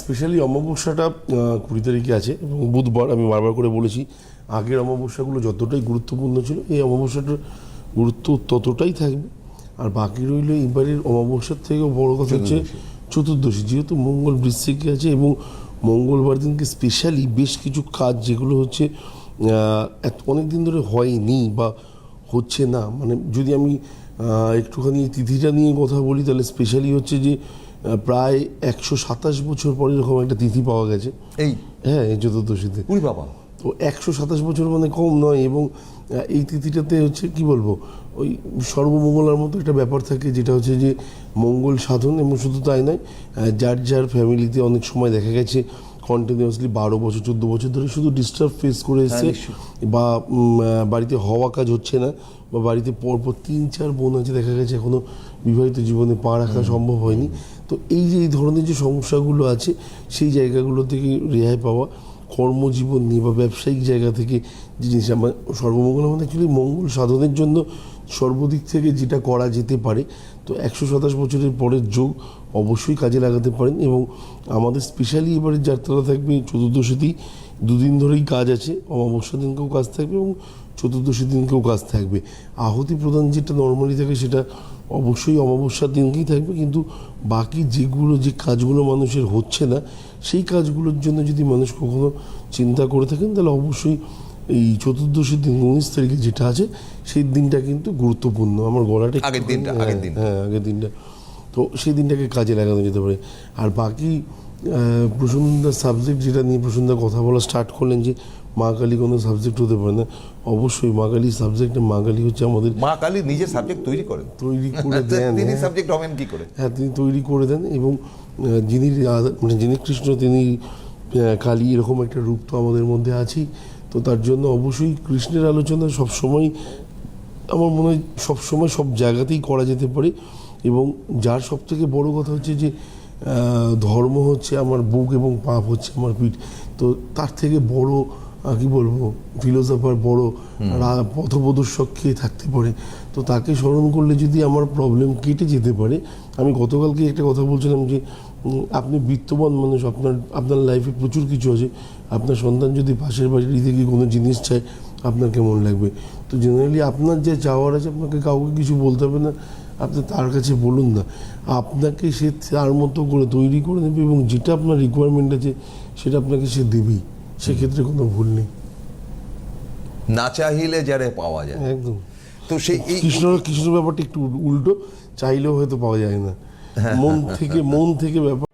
Specially অমাবস্যাটা কুড়ি তারিখে আছে এবং বুধবার আমি বারবার করে বলেছি আগের অমাবস্যাগুলো যতটাই গুরুত্বপূর্ণ ছিল এই অমাবস্যাটার গুরুত্ব ততটাই থাকবে। আর বাকি রইল এবারের অমাবস্যার থেকেও বড় কথা হচ্ছে চতুর্দশী। যেহেতু মঙ্গল বৃশ্চিকে আছে এবং মঙ্গলবার দিনকে স্পেশালি বেশ কিছু কাজ যেগুলো হচ্ছে অনেক দিন ধরে হয়নি বা হচ্ছে না। মানে যদি আমি একটুখানি তিথিটা নিয়ে কথা বলি তাহলে স্পেশালি হচ্ছে যে প্রায় একশো সাতাশ বছর পরে এরকম একটা তিথি পাওয়া গেছে। এই? হ্যাঁ এই চতুর্দশীতে। বাবা? তো একশো সাতাশ বছর মানে কম নয় এবং এই তিথিটাতে হচ্ছে কি বলব ওই সর্বমঙ্গলার মতো একটা ব্যাপার থাকে যেটা হচ্ছে যে মঙ্গল সাধন এবং শুধু তাই নয় যার যার ফ্যামিলিতে অনেক সময় দেখা গেছে কন্টিনিউয়াসলি বারো বছর চোদ্দ বছর ধরে শুধু ডিস্টার্ব ফেস করে এসছে বা বাড়িতে হওয়া কাজ হচ্ছে না বা বাড়িতে পরপর তিন চার বোন আছে দেখা গেছে এখনও বিবাহিত জীবনে পা রাখা সম্ভব হয়নি। তো এই যে এই ধরনের যে সমস্যাগুলো আছে সেই জায়গাগুলো থেকে রেহাই পাওয়া কর্মজীবন নিয়ে বা ব্যবসায়িক জায়গা থেকে যে জিনিস আমার সর্বমঙ্গল আমাদের অ্যাকচুয়ালি মঙ্গল সাধনের জন্য সর্বদিক থেকে যেটা করা যেতে পারে, তো একশো সাতাশ বছরের পরের যোগ অবশ্যই কাজে লাগাতে পারেন এবং আমাদের স্পেশালি এবারে যাত্রা থাকবে চতুর্দশীতেই। দুদিন ধরেই কাজ আছে অমাবস্যা দিনকেও কাজ থাকবে এবং চতুর্দশী দিনকেও কাজ থাকবে। আহুতি প্রদান যেটা নর্মালি থাকে সেটা অবশ্যই অমাবস্যার দিনকেই থাকবে কিন্তু বাকি যেগুলো যে কাজগুলো মানুষের হচ্ছে না সেই কাজগুলোর জন্য যদি মানুষ কখনো চিন্তা করে থাকেন তাহলে অবশ্যই এই চতুর্দশীর দিন উনিশ তারিখে যেটা আছে সেই দিনটা কিন্তু গুরুত্বপূর্ণ। আমার গলাটা আগের দিনটা, আগের দিনটা। হ্যাঁ আগের দিনটা। তো সেই দিনটাকে কাজে লাগানো যেতে পারে। আর বাকি প্রসন্দার সাবজেক্ট যেটা নিয়ে প্রসন্দা কথা বলা স্টার্ট করলেন যে মা কালী কোনো সাবজেক্ট হতে পারে না। অবশ্যই মা কালী সাবজেক্টে মা কালী হচ্ছে আমাদের মা কালী নিজের সাবজেক্ট তৈরি করেন। তৈরি করে দেন তিনি হ্যাঁ। সাবজেক্ট হবেন কি করে? হ্যাঁ তিনি তৈরি করে দেন এবং যিনি মানে যিনি কৃষ্ণ তিনি কালী এরকম একটা রূপ তো আমাদের মধ্যে আছেই। তো তার জন্য অবশ্যই কৃষ্ণের আলোচনা সবসময় আমার মনে হয় সবসময় সব জায়গাতেই করা যেতে পারে এবং যার সব থেকে বড় কথা হচ্ছে যে ধর্ম হচ্ছে আমার বুক এবং পাপ হচ্ছে আমার পিঠ। তো তার থেকে বড় কি বলব ফিলোসফার বড় রা- পথপ্রদর্শক কে থাকতে পারে। তো তাকে স্মরণ করলে যদি আমার প্রবলেম কেটে যেতে পারে আমি গতকালকে একটা কথা বলছিলাম যে আপনি বিত্তবান মানুষ আপনার আপনার লাইফে প্রচুর কিছু আছে। আপনার সন্তান যদি পাশের বাড়ি থেকে কোনো জিনিস চায় আপনার কেমন লাগবে? তো জেনারেলি আপনার যে চাওয়ার আছে আপনাকে কাউকে কিছু বলতে হবে না। আপনি তার কাছে বলুন না। আপনাকে সে তার মতো করে তৈরি করে নেবে এবং যেটা আপনার রিকোয়ারমেন্ট আছে সেটা আপনাকে সে দেবেই। সেক্ষেত্রে কোনো ভুল নেই। না চাহিলে যারে পাওয়া যায়। একদম। তো সেই এই কৃষ্ণ কৃষ্ণ ব্যাপারটা একটু উল্টো চাইলেও হয়তো পাওয়া যায় না। মন থেকে মন থেকে ব্যাপার